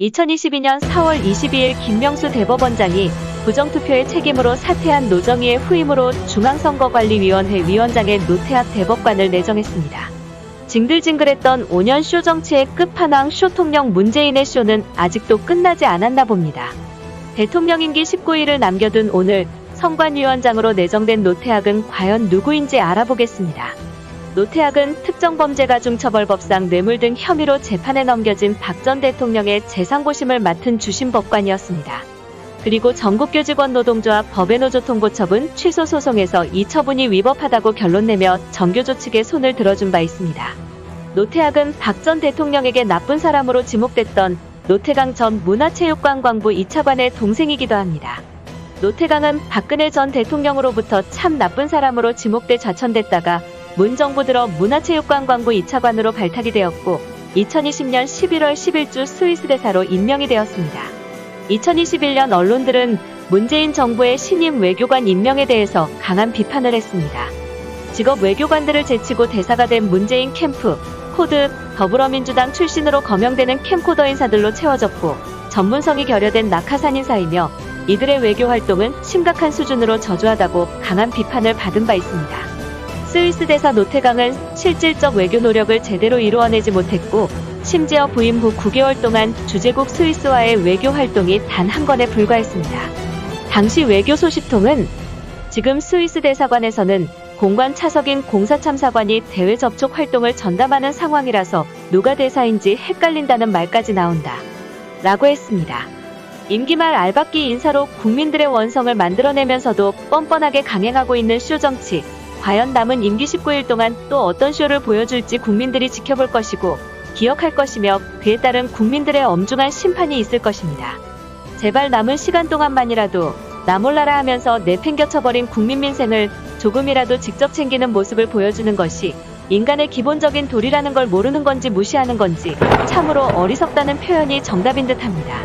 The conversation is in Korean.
2022년 4월 22일 김명수 대법원장이 부정투표의 책임으로 사퇴한 노정희의 후임으로 중앙선거관리위원회 위원장의 노태학 대법관을 내정했습니다. 징글징글했던 5년 쇼 정치의 끝판왕 쇼통령 문재인의 쇼는 아직도 끝나지 않았나 봅니다. 대통령 임기 19일을 남겨둔 오늘 선관위원장으로 내정된 노태학은 과연 누구인지 알아보겠습니다. 노태학은 특정범죄가 중처벌법상 뇌물 등 혐의로 재판에 넘겨진 박 전 대통령의 재상고심을 맡은 주심법관이었습니다. 그리고 전국교직원 노동조합 법외노조 통보처분 취소 소송에서 이 처분이 위법하다고 결론 내며 정교조 측에 손을 들어준 바 있습니다. 노태학은 박 전 대통령에게 나쁜 사람으로 지목됐던 노태강 전 문화체육관광부 2차관의 동생이기도 합니다. 노태강은 박근혜 전 대통령으로부터 참 나쁜 사람으로 지목돼 좌천됐다가 문 정부 들어 문화체육관광부 2차관으로 발탁이 되었고 2020년 11월 10일주 스위스 대사로 임명이 되었습니다. 2021년 언론들은 문재인 정부의 신임 외교관 임명에 대해서 강한 비판을 했습니다. 직업 외교관들을 제치고 대사가 된 문재인 캠프, 코드, 더불어민주당 출신으로 거명되는 캠코더 인사들로 채워졌고 전문성이 결여된 낙하산 인사이며 이들의 외교 활동은 심각한 수준으로 저조하다고 강한 비판을 받은 바 있습니다. 스위스 대사 노태강은 실질적 외교 노력을 제대로 이루어내지 못했고 심지어 부임 후 9개월 동안 주재국 스위스와의 외교 활동이 단 한 건에 불과했습니다. 당시 외교 소식통은 지금 스위스 대사관에서는 공관 차석인 공사 참사관이 대외 접촉 활동을 전담하는 상황이라서 누가 대사인지 헷갈린다는 말까지 나온다. 라고 했습니다. 임기 말 알박기 인사로 국민들의 원성을 만들어내면서도 뻔뻔하게 강행하고 있는 쇼 정치. 과연 남은 임기 19일 동안 또 어떤 쇼를 보여줄지 국민들이 지켜볼 것이고 기억할 것이며 그에 따른 국민들의 엄중한 심판이 있을 것입니다. 제발 남은 시간 동안만이라도 나 몰라라 하면서 내팽겨쳐버린 국민 민생을 조금이라도 직접 챙기는 모습을 보여주는 것이 인간의 기본적인 도리라는 걸 모르는 건지 무시하는 건지 참으로 어리석다는 표현이 정답인 듯 합니다.